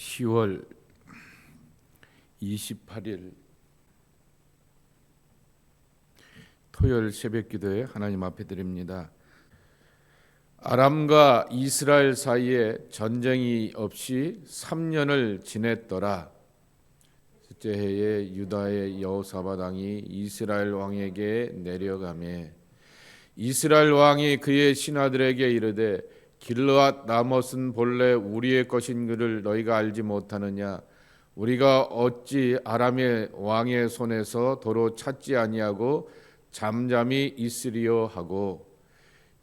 10월 28일 토요일 새벽 기도에 하나님 앞에 드립니다. 아람과 이스라엘 사이에 전쟁이 없이 3년을 지냈더라. 첫째 해에 유다의 여호사밧 왕이 이스라엘 왕에게 내려가매 이스라엘 왕이 그의 신하들에게 이르되 길르앗 나못은 본래 우리의 것인 것을 너희가 알지 못하느냐? 우리가 어찌 아람의 왕의 손에서 도로 찾지 아니하고 잠잠히 있으리요? 하고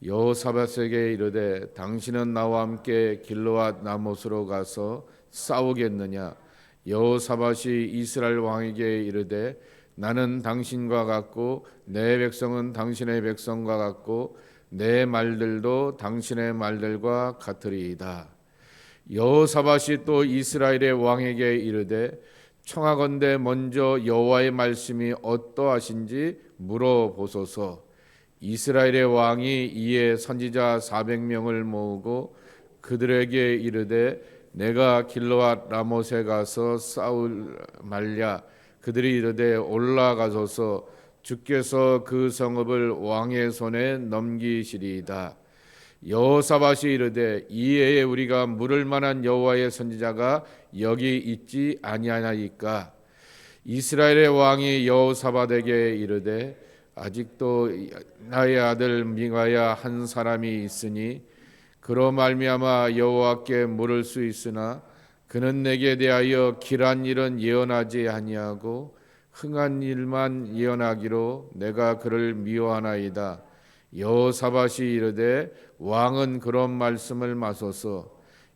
여호사밧에게 이르되 당신은 나와 함께 길르앗 나못으로 가서 싸우겠느냐? 여호사밧이 이스라엘 왕에게 이르되 나는 당신과 같고 내 백성은 당신의 백성과 같고 내 말들도 당신의 말들과 같으리이다. 여호사밧이 또 이스라엘의 왕에게 이르되 청하건대 먼저 여호와의 말씀이 어떠하신지 물어보소서. 이스라엘의 왕이 이에 선지자 400명을 모으고 그들에게 이르되 내가 길르앗 라못에 가서 싸울 말랴 그들이 이르되 올라가소서 주께서 그 성읍을 왕의 손에 넘기시리이다. 여호사밧이 이르되 이에 우리가 물을 만한 여호와의 선지자가 여기 있지 아니하나이까 이스라엘의 왕이 여호사밧에게 이르되 아직도 나의 아들 미가야 한 사람이 있으니 그로 말미암아 여호와께 물을 수 있으나 그는 내게 대하여 길한 일은 예언하지 아니하고 흥한 일만 예언하기로 내가 그를 미워하나이다. 여호사밧이 이르되 왕은 그런 말씀을 마소서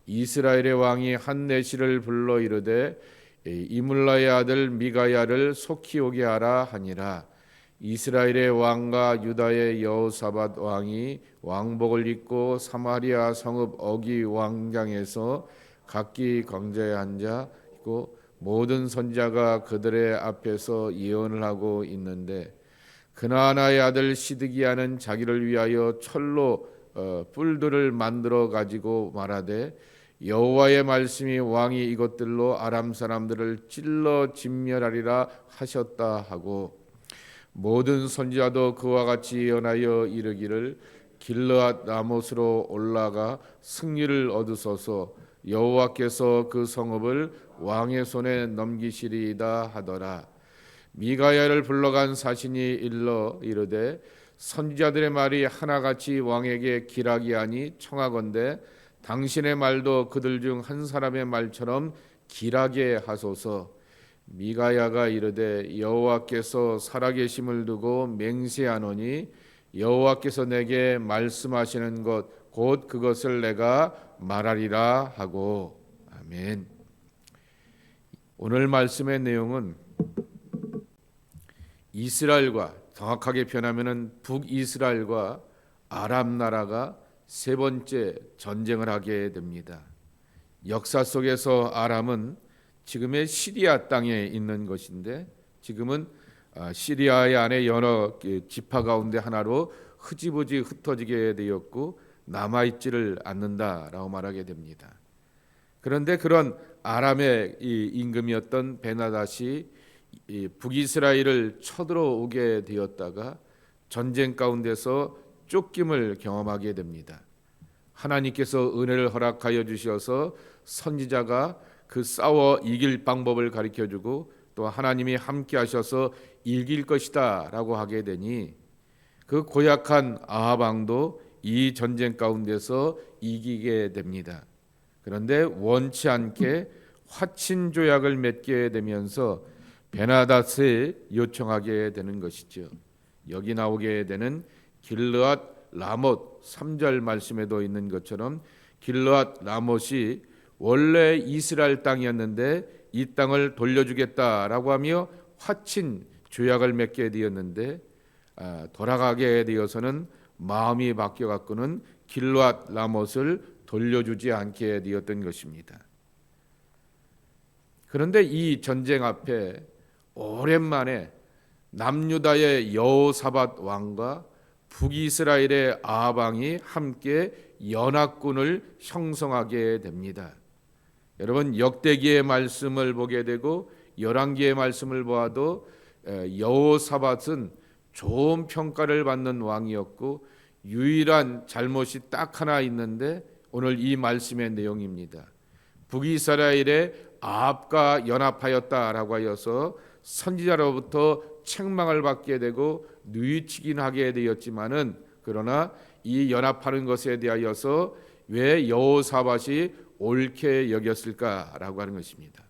이스라엘의 왕이 한 내시를 불러 이르되 이물라의 아들 미가야를 속히 오게 하라 하니라. 이스라엘의 왕과 유다의 여호사밧 왕이 왕복을 입고 사마리아 성읍 어기 왕장에서 각기 광자에 앉아 있고 모든 선자가 그들의 앞에서 예언을 하고 있는데 그나나의 아들 시드기야는 자기를 위하여 철로 어, 뿔들을 만들어 가지고 말하되 여호와의 말씀이 왕이 이것들로 아람 사람들을 찔러 진멸하리라 하셨다 하고 모든 선지자도 그와 같이 예언하여 이르기를 길르앗 나못으로 올라가 승리를 얻으소서 여호와께서 그 성읍을 왕의 손에 넘기시리이다 하더라. 미가야를 불러간 사신이 일러 이르되 선지자들의 말이 하나같이 왕에게 기락이하니 청하건대 당신의 말도 그들 중 한 사람의 말처럼 길하게 하소서. 미가야가 이르되 여호와께서 살아계심을 두고 맹세하노니 여호와께서 내게 말씀하시는 것 곧 그것을 내가 말하리라 하고 아멘. 오늘 말씀의 내용은 이스라엘과 정확하게 표현하면은 북이스라엘과 아람 나라가 세 번째 전쟁을 하게 됩니다. 역사 속에서 아람은 지금의 시리아 땅에 있는 것인데 지금은 아, 시리아의 안에 여러 지파 가운데 하나로 흐지부지 흩어지게 되었고 남아 있지를 않는다라고 말하게 됩니다. 그런데 그런 아람의 임금이었던 베나다시 북이스라엘을 쳐들어오게 되었다가 전쟁 가운데서 쫓김을 경험하게 됩니다. 하나님께서 은혜를 허락하여 주셔서 선지자가 그 싸워 이길 방법을 가르쳐 주고 또 하나님이 함께 하셔서 이길 것이다라고 하게 되니 그 고약한 아합 왕도 이 전쟁 가운데서 이기게 됩니다. 그런데 원치 않게 화친 조약을 맺게 되면서 베나다스에 요청하게 되는 것이죠. 여기 나오게 되는 길르앗 라못 3절 말씀에도 있는 것처럼 길르앗 라못이 원래 이스라엘 땅이었는데 이 땅을 돌려주겠다라고 하며 화친 조약을 맺게 되었는데 아, 돌아가게 되어서는 마음이 바뀌어 갖고는 길르앗 라못을 돌려주지 않게 되었던 것입니다. 그런데 이 전쟁 앞에 오랜만에 남유다의 여호사밧 왕과 북이스라엘의 아방이 함께 연합군을 형성하게 됩니다. 여러분 역대기의 말씀을 보게 되고 열왕기의 말씀을 보아도 에, 여호사밧은 좋은 평가를 받는 왕이었고 유일한 잘못이 딱 하나 있는데 오늘 이 말씀의 내용입니다. 북이스라엘의 아합과 연합하였다라고 하여서 선지자로부터 책망을 받게 되고 누이치긴 하게 되었지만은 그러나 이 연합하는 것에 대하여서 왜 여호사밧이 옳게 여겼을까라고 하는 것입니다.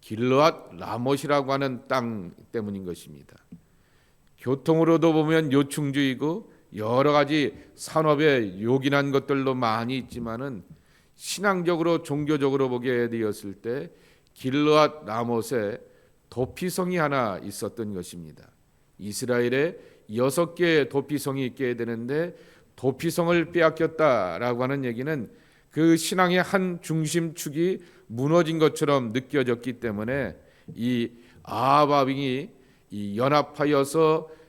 길르앗 라못이라고 하는 땅 때문인 것입니다. 교통으로도 보면 요충주이고 여러 가지 산업에 요긴한 것들도 많이 있지만은 신앙적으로 종교적으로 보게 되었을 때 길르앗 라못에 도피성이 하나 있었던 것입니다. 이스라엘에 여섯 개의 도피성이 있게 되는데 도피성을 빼앗겼다라고 하는 얘기는 그 신앙의 한 중심축이 무너진 것처럼 느껴졌기 때문에 이 아합이 이 연합하여서 어,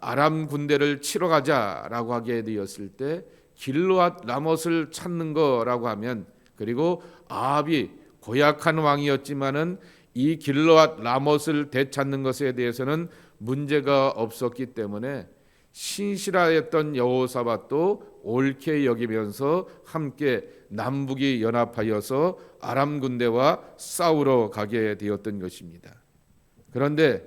아람 군대를 치러 가자라고 하게 되었을 때 길르앗 라못을 찾는 거라고 하면 그리고 아합이 고약한 왕이었지만은 이 길르앗 라못을 되찾는 것에 대해서는 문제가 없었기 때문에 신실하였던 여호사밧도 옳게 여기면서 함께 남북이 연합하여서 아람 군대와 싸우러 가게 되었던 것입니다. 그런데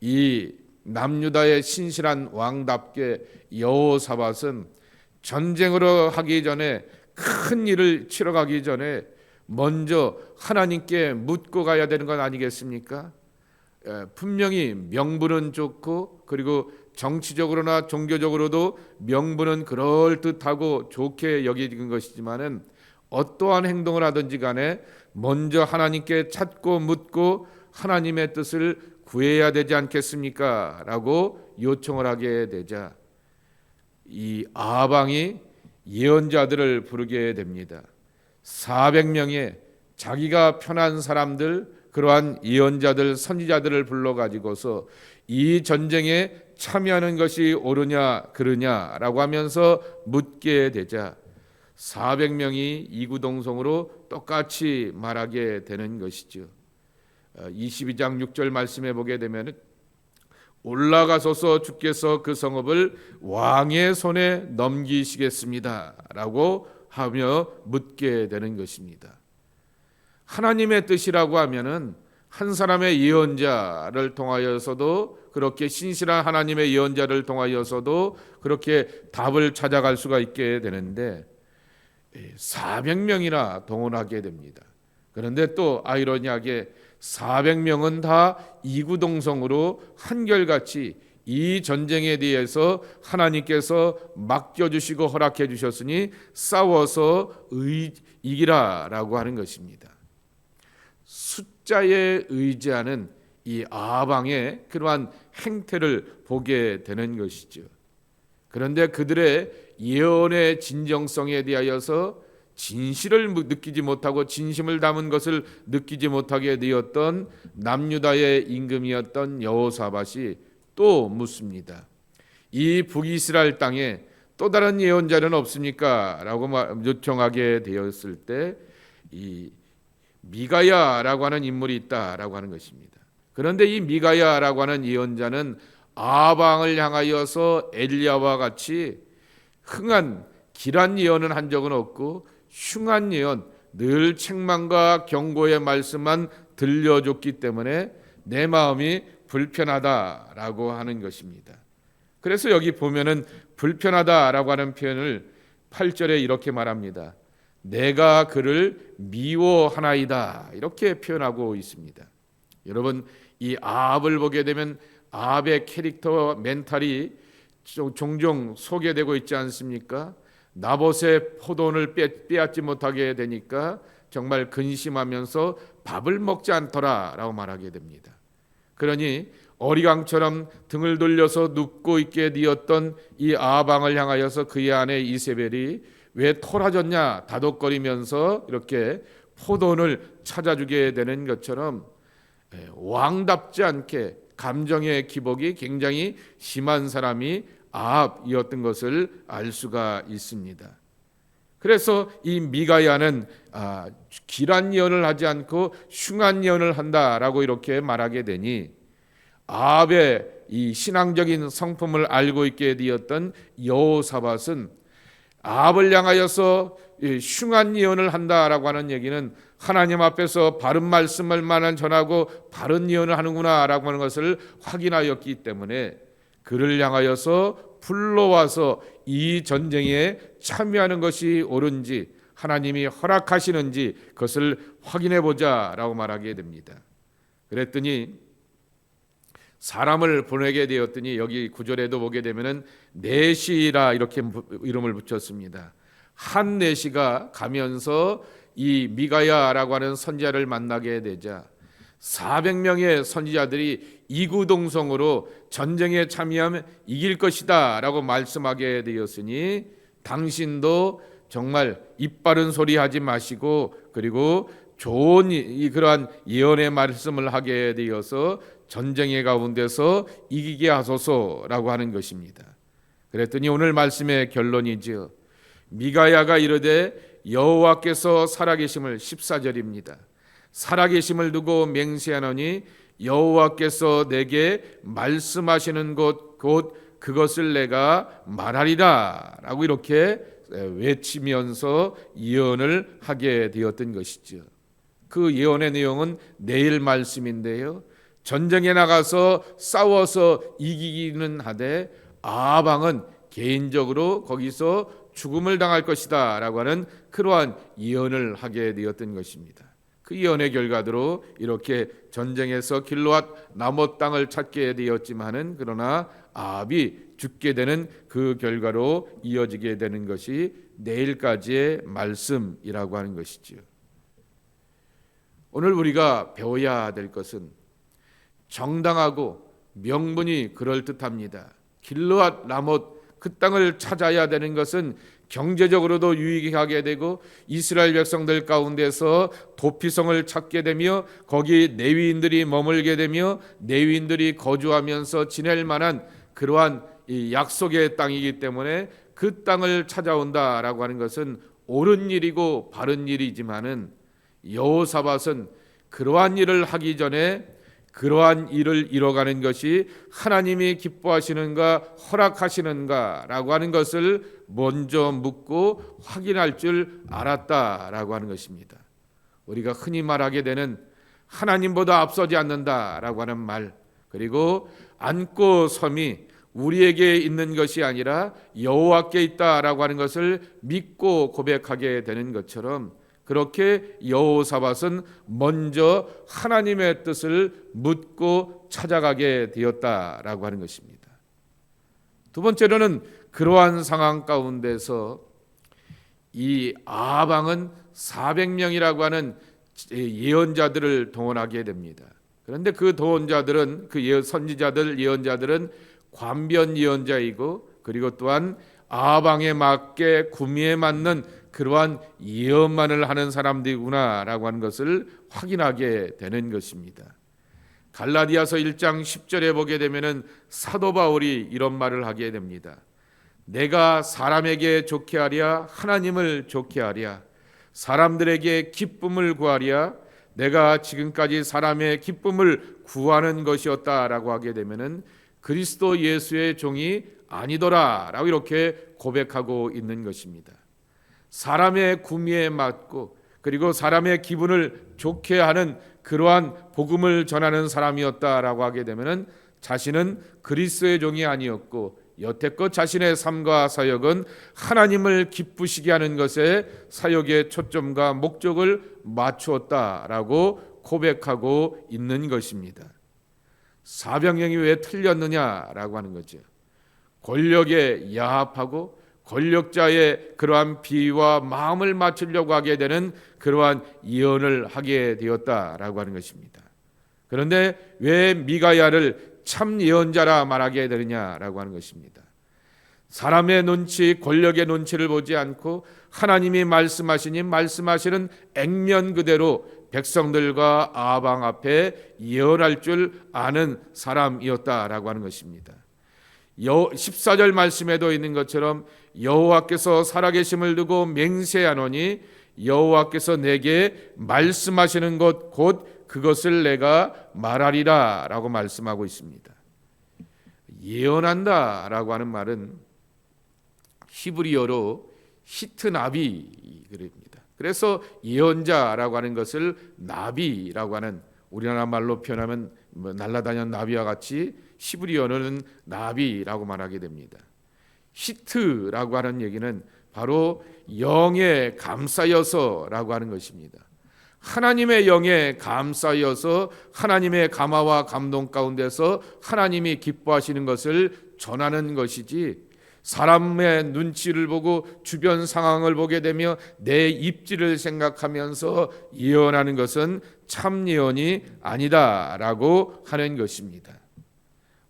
이 남유다의 신실한 왕답게 여호사밧은 전쟁으로 하기 전에 큰 일을 치러 가기 전에 먼저 하나님께 묻고 가야 되는 건 아니겠습니까? 에, 분명히 명분은 좋고 그리고 정치적으로나 종교적으로도 명분은 그럴 듯하고 좋게 여기는 것이지만은 어떠한 행동을 하든지 간에 먼저 하나님께 찾고 묻고 하나님의 뜻을 구해야 되지 않겠습니까? 라고 요청을 하게 되자 이 아방이 예언자들을 부르게 됩니다. 400명의 자기가 편한 사람들 그러한 예언자들 선지자들을 불러 가지고서 이 전쟁에 참여하는 것이 옳으냐 그르냐라고 하면서 묻게 되자 400명이 이구동성으로 똑같이 말하게 되는 것이죠. 22장 6절 말씀에 보게 되면 올라가소서 주께서 그 성읍을 왕의 손에 넘기시겠습니다라고 하며 묻게 되는 것입니다. 하나님의 뜻이라고 하면은 한 사람의 예언자를 통하여서도 그렇게 신실한 하나님의 예언자를 통하여서도 그렇게 답을 찾아갈 수가 있게 되는데 400명이나 동원하게 됩니다. 그런데 또 아이러니하게 400명은 다 이구동성으로 한결같이 이 전쟁에 대해서 하나님께서 맡겨주시고 허락해 주셨으니 싸워서 의, 이기라라고 하는 것입니다. 숫자에 의지하는 이 아방의 그러한 행태를 보게 되는 것이죠. 그런데 그들의 예언의 진정성에 대하여서 진실을 느끼지 못하고 진심을 담은 것을 느끼지 못하게 되었던 남유다의 임금이었던 여호사밧이 또 묻습니다. 이 북이스라엘 땅에 또 다른 예언자는 없습니까? 라고 요청하게 되었을 때 이 미가야라고 하는 인물이 있다라고 하는 것입니다. 그런데 이 미가야라고 하는 예언자는 아방을 향하여서 엘리야와 같이 흥한 길한 예언은 한 적은 없고 흉한 예언 늘 책망과 경고의 말씀만 들려줬기 때문에 내 마음이 불편하다라고 하는 것입니다. 그래서 여기 보면은 불편하다라고 하는 표현을 8절에 이렇게 말합니다. 내가 그를 미워하나이다. 이렇게 표현하고 있습니다. 여러분 이 아합을 보게 되면 아합의 캐릭터 멘탈이 종종 소개되고 있지 않습니까? 나봇의 포도원을 빼앗지 못하게 되니까 정말 근심하면서 밥을 먹지 않더라라고 말하게 됩니다. 그러니 어리광처럼 등을 돌려서 눕고 있게 되었던 이 아방을 향하여서 그의 아내 이세벨이 왜 토라졌냐 다독거리면서 이렇게 포도원을 찾아주게 되는 것처럼 예, 왕답지 않게 감정의 기복이 굉장히 심한 사람이 아합이었던 것을 알 수가 있습니다. 그래서 이 미가야는 아, 길한 예언을 하지 않고 흉한 예언을 한다라고 이렇게 말하게 되니 아합의 이 신앙적인 성품을 알고 있게 되었던 여호사밧은 아합을 향하여서 이 흉한 예언을 한다라고 하는 얘기는 하나님 앞에서 바른 말씀을 만한 전하고 바른 예언을 하는구나라고 하는 것을 확인하였기 때문에 그를 향하여서 불러와서 이 전쟁에 참여하는 것이 옳은지 하나님이 허락하시는지 그것을 확인해 보자라고 말하게 됩니다. 그랬더니 사람을 보내게 되었더니 여기 구절에도 보게 되면은 내시라 이렇게 이름을 붙였습니다. 한 내시가 가면서 이 미가야라고 하는 선지자를 만나게 되자 400명의 선지자들이 이구동성으로 전쟁에 참여하면 이길 것이다 라고 말씀하게 되었으니 당신도 정말 입 바른 소리 하지 마시고 그리고 좋은 이 그러한 예언의 말씀을 하게 되어서 전쟁의 가운데서 이기게 하소서라고 하는 것입니다. 그랬더니 오늘 말씀의 결론이지요. 미가야가 이르되 여호와께서 살아계심을 14절입니다. 살아계심을 두고 맹세하노니 여호와께서 내게 말씀하시는 것 곧 그것을 내가 말하리라라고 이렇게 외치면서 예언을 하게 되었던 것이죠. 그 예언의 내용은 내일 말씀인데요. 전쟁에 나가서 싸워서 이기기는 하되 아방은 개인적으로 거기서 죽음을 당할 것이다라고 하는 그러한 예언을 하게 되었던 것입니다. 그 예언의 결과대로 이렇게 전쟁에서 길로앗 나못 땅을 찾게 되었지만은 그러나 아합이 죽게 되는 그 결과로 이어지게 되는 것이 내일까지의 말씀이라고 하는 것이지요. 오늘 우리가 배워야 될 것은 정당하고 명분이 그럴 듯합니다. 길로앗 라못 그 땅을 찾아야 되는 것은 경제적으로도 유익하게 되고 이스라엘 백성들 가운데서 도피성을 찾게 되며 거기 내위인들이 머물게 되며 내위인들이 거주하면서 지낼 만한 그러한 이 약속의 땅이기 때문에 그 땅을 찾아온다라고 하는 것은 옳은 일이고 바른 일이지만은 여호사밧은 그러한 일을 하기 전에 그러한 일을 이뤄가는 것이 하나님이 기뻐하시는가 허락하시는가라고 하는 것을 먼저 묻고 확인할 줄 알았다라고 하는 것입니다. 우리가 흔히 말하게 되는 하나님보다 앞서지 않는다라고 하는 말 그리고 안고 섬이 우리에게 있는 것이 아니라 여호와께 있다라고 하는 것을 믿고 고백하게 되는 것처럼 그렇게 여호사밧은 먼저 하나님의 뜻을 묻고 찾아가게 되었다라고 하는 것입니다. 두 번째로는 그러한 상황 가운데서 이 아방은 400명이라고 하는 예언자들을 동원하게 됩니다. 그런데 그 동원자들은 그 선지자들 예언자들은 관변 예언자이고 그리고 또한 아방에 맞게 구미에 맞는 그러한 예언만을 하는 사람들이구나라고 하는 것을 확인하게 되는 것입니다. 갈라디아서 1장 10절에 보게 되면은 사도 바울이 이런 말을 하게 됩니다. 내가 사람에게 좋게 하랴 하나님을 좋게 하랴 사람들에게 기쁨을 구하랴 내가 지금까지 사람의 기쁨을 구하는 것이었다라고 하게 되면은 그리스도 예수의 종이 아니더라라고 이렇게 고백하고 있는 것입니다. 사람의 구미에 맞고 그리고 사람의 기분을 좋게 하는 그러한 복음을 전하는 사람이었다라고 하게 되면은 자신은 그리스도의 종이 아니었고 여태껏 자신의 삶과 사역은 하나님을 기쁘시게 하는 것에 사역의 초점과 목적을 맞추었다라고 고백하고 있는 것입니다. 사병형이 왜 틀렸느냐라고 하는 거죠. 권력에 야합하고 권력자의 그러한 비와 마음을 맞추려고 하게 되는 그러한 예언을 하게 되었다라고 하는 것입니다. 그런데 왜 미가야를 참 예언자라 말하게 되느냐라고 하는 것입니다. 사람의 눈치, 권력의 눈치를 보지 않고 하나님이 말씀하시니 말씀하시는 액면 그대로 백성들과 아방 앞에 예언할 줄 아는 사람이었다라고 하는 것입니다. 여 14절 말씀에도 있는 것처럼 여호와께서 살아계심을 두고 맹세하노니 여호와께서 내게 말씀하시는 것 곧 그것을 내가 말하리라 라고 말씀하고 있습니다. 예언한다 라고 하는 말은 히브리어로 히트나비 그럽니다. 그래서 예언자라고 하는 것을 나비라고 하는 우리나라 말로 표현하면 뭐 날라다니는 나비와 같이 히브리어는 나비라고 말하게 됩니다. 히트라고 하는 얘기는 바로 영에 감싸여서라고 하는 것입니다. 하나님의 영에 감싸여서 하나님의 감화와 감동 가운데서 하나님이 기뻐하시는 것을 전하는 것이지 사람의 눈치를 보고 주변 상황을 보게 되며 내 입지를 생각하면서 예언하는 것은 참 예언이 아니다라고 하는 것입니다.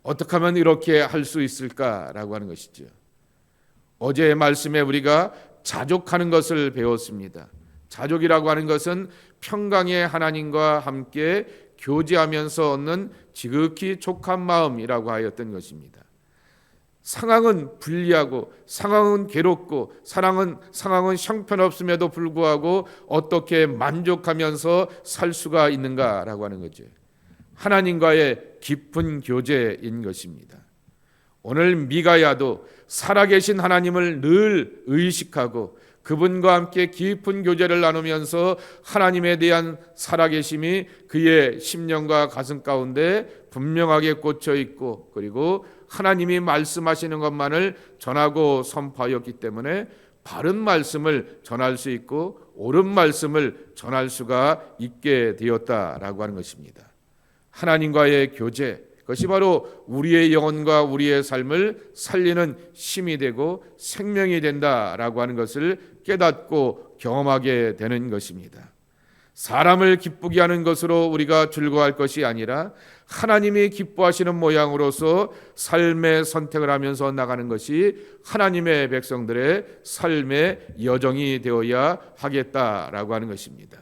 어떻게 하면 이렇게 할 수 있을까라고 하는 것이죠. 어제의 말씀에 우리가 자족하는 것을 배웠습니다. 자족이라고 하는 것은 평강의 하나님과 함께 교제하면서 얻는 지극히 족한 마음이라고 하였던 것입니다. 상황은 불리하고 상황은 괴롭고 사랑은 상황은 형편없음에도 불구하고 어떻게 만족하면서 살 수가 있는가라고 하는 거죠. 하나님과의 깊은 교제인 것입니다. 오늘 미가야도 살아계신 하나님을 늘 의식하고 그분과 함께 깊은 교제를 나누면서 하나님에 대한 살아계심이 그의 심령과 가슴 가운데 분명하게 꽂혀 있고 그리고 하나님이 말씀하시는 것만을 전하고 선포하였기 때문에 바른 말씀을 전할 수 있고 옳은 말씀을 전할 수가 있게 되었다라고 하는 것입니다. 하나님과의 교제 그것이 바로 우리의 영혼과 우리의 삶을 살리는 힘이 되고 생명이 된다라고 하는 것을 깨닫고 경험하게 되는 것입니다. 사람을 기쁘게 하는 것으로 우리가 즐거워할 것이 아니라 하나님이 기뻐하시는 모양으로서 삶의 선택을 하면서 나가는 것이 하나님의 백성들의 삶의 여정이 되어야 하겠다라고 하는 것입니다.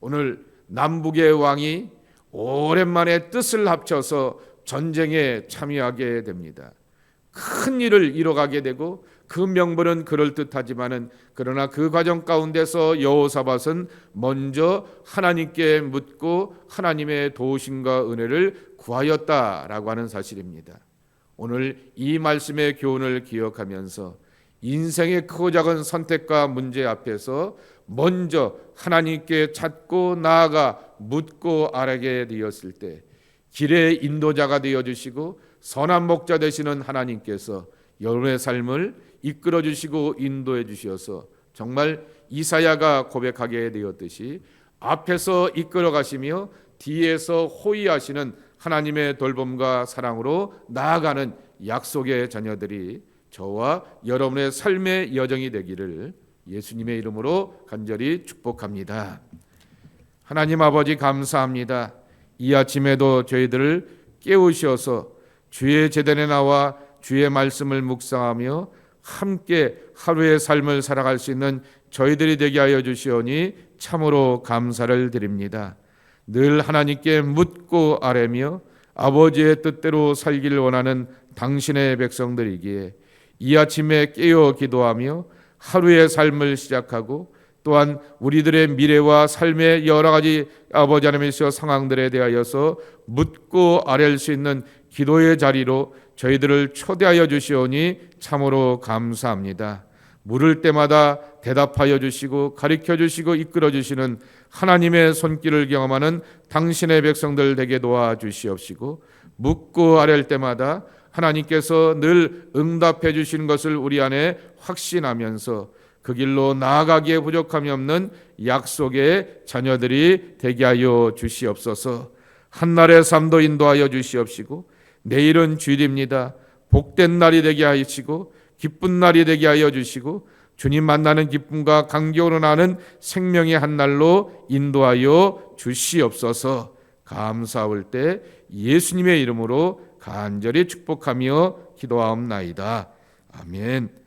오늘 남북의 왕이 오랜만에 뜻을 합쳐서 전쟁에 참여하게 됩니다. 큰 일을 이뤄가게 되고 그 명분은 그럴 듯하지만은 그러나 그 과정 가운데서 여호사밧은 먼저 하나님께 묻고 하나님의 도우심과 은혜를 구하였다라고 하는 사실입니다. 오늘 이 말씀의 교훈을 기억하면서 인생의 크고 작은 선택과 문제 앞에서 먼저 하나님께 찾고 나아가 묻고 알게 되었을 때 길의 인도자가 되어 주시고 선한 목자 되시는 하나님께서 여러분의 삶을 이끌어 주시고 인도해 주시어서 정말 이사야가 고백하게 되었듯이 앞에서 이끌어 가시며 뒤에서 호위하시는 하나님의 돌봄과 사랑으로 나아가는 약속의 자녀들이 저와 여러분의 삶의 여정이 되기를 예수님의 이름으로 간절히 축복합니다. 하나님 아버지 감사합니다. 이 아침에도 저희들을 깨우셔서 주의 제단에 나와 주의 말씀을 묵상하며 함께 하루의 삶을 살아갈 수 있는 저희들이 되게 하여 주시오니 참으로 감사를 드립니다. 늘 하나님께 묻고 아뢰며 아버지의 뜻대로 살기를 원하는 당신의 백성들이기에 이 아침에 깨어 기도하며 하루의 삶을 시작하고 또한 우리들의 미래와 삶의 여러 가지 아버지 하나님의 상황들에 대하여서 묻고 아랠 수 있는 기도의 자리로 저희들을 초대하여 주시오니 참으로 감사합니다. 물을 때마다 대답하여 주시고 가르쳐 주시고 이끌어 주시는 하나님의 손길을 경험하는 당신의 백성들 되게 도와 주시옵시고 묻고 아랠 때마다 하나님께서 늘 응답해 주시는 것을 우리 안에 확신하면서 그 길로 나아가기에 부족함이 없는 약속의 자녀들이 되게 하여 주시옵소서. 한날의 삶도 인도하여 주시옵시고 내일은 주일입니다. 복된 날이 되게 하시고 기쁜 날이 되게 하여 주시고 주님 만나는 기쁨과 감격으로 나는 생명의 한 날로 인도하여 주시옵소서. 감사할 때 예수님의 이름으로 간절히 축복하며 기도하옵나이다. 아멘.